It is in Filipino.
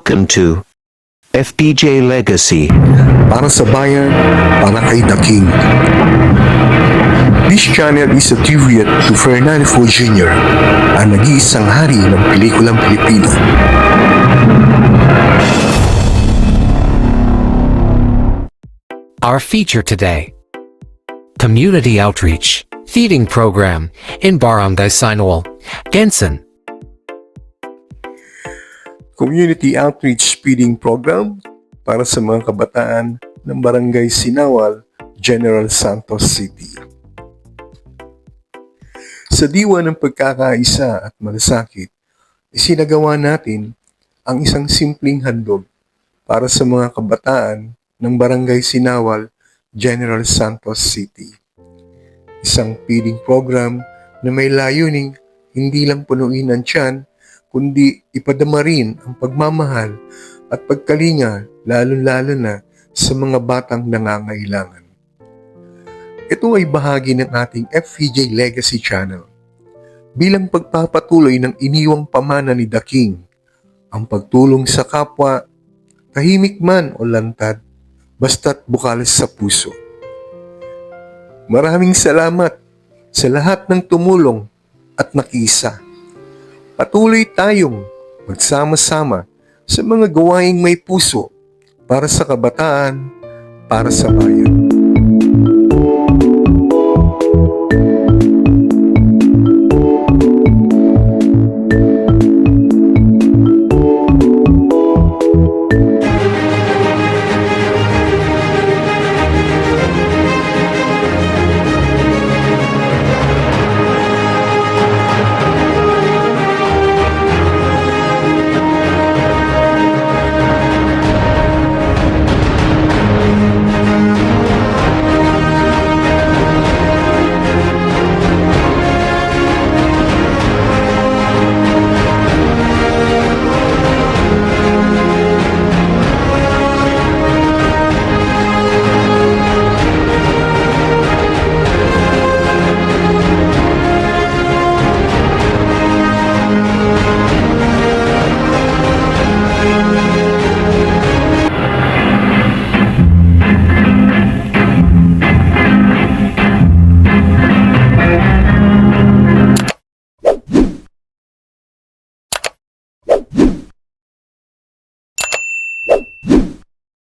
Welcome to FPJ Legacy. para sa bayan, para kay The King. This channel is a tribute to Fernando Fo Jr., ang nag-iisang hari ng pelikulang Pilipino. Our feature today Community Outreach Feeding Program in Barangay Sinawal, Gensan. Community Outreach Feeding Program para sa mga kabataan ng Barangay Sinawal, General Santos City. Sa diwa ng pagkakaisa at malasakit, isinagawa natin ang isang simpleng handog para sa mga kabataan ng Barangay Sinawal, General Santos City. Isang feeding program na may layuning hindi lang punuin ang tiyan, kundi ipadama rin ang pagmamahal at pagkalinga lalo-lalo na sa mga batang nangangailangan. Ito ay bahagi ng ating FVJ Legacy Channel bilang pagpapatuloy ng iniwang pamana ni The King, ang pagtulong sa kapwa, tahimik man o lantad, basta't bukalas sa puso. Maraming salamat sa lahat ng tumulong at nakisa. Patuloy tayong magsama-sama sa mga gawaing may puso para sa kabataan, para sa bayan.